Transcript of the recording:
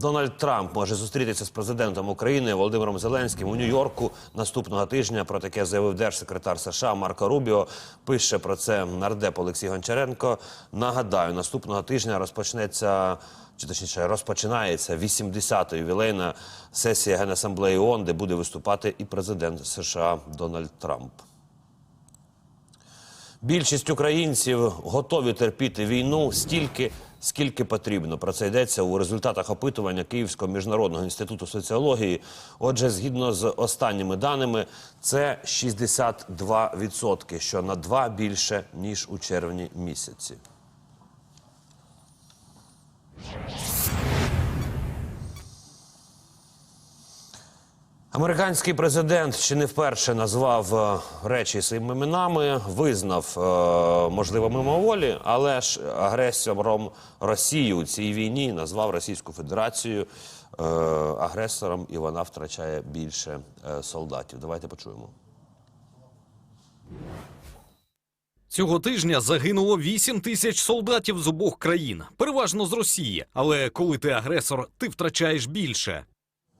Дональд Трамп може зустрітися з президентом України Володимиром Зеленським у Нью-Йорку наступного тижня. Про таке заявив держсекретар США Марко Рубіо. Пише про це нардеп Олексій Гончаренко. Нагадаю, наступного тижня розпочнеться. Чи точніше розпочинається 80-та ювілейна сесія Генасамблеї ООН, де буде виступати і президент США Дональд Трамп. Більшість українців готові терпіти війну стільки, скільки потрібно. Про це йдеться у результатах опитування Київського міжнародного інституту соціології. Отже, згідно з останніми даними, це 62%, що на 2 більше ніж у червні місяці. Американський президент ще не вперше назвав е, речі своїми іменами, визнав е, можливо мимоволі, але ж агресором Росії у цій війні назвав Російську Федерацію е, агресором, і вона втрачає більше солдатів. Давайте почуємо. Цього тижня загинуло 8 тисяч солдатів з обох країн, переважно з Росії. Але коли ти агресор, ти втрачаєш більше.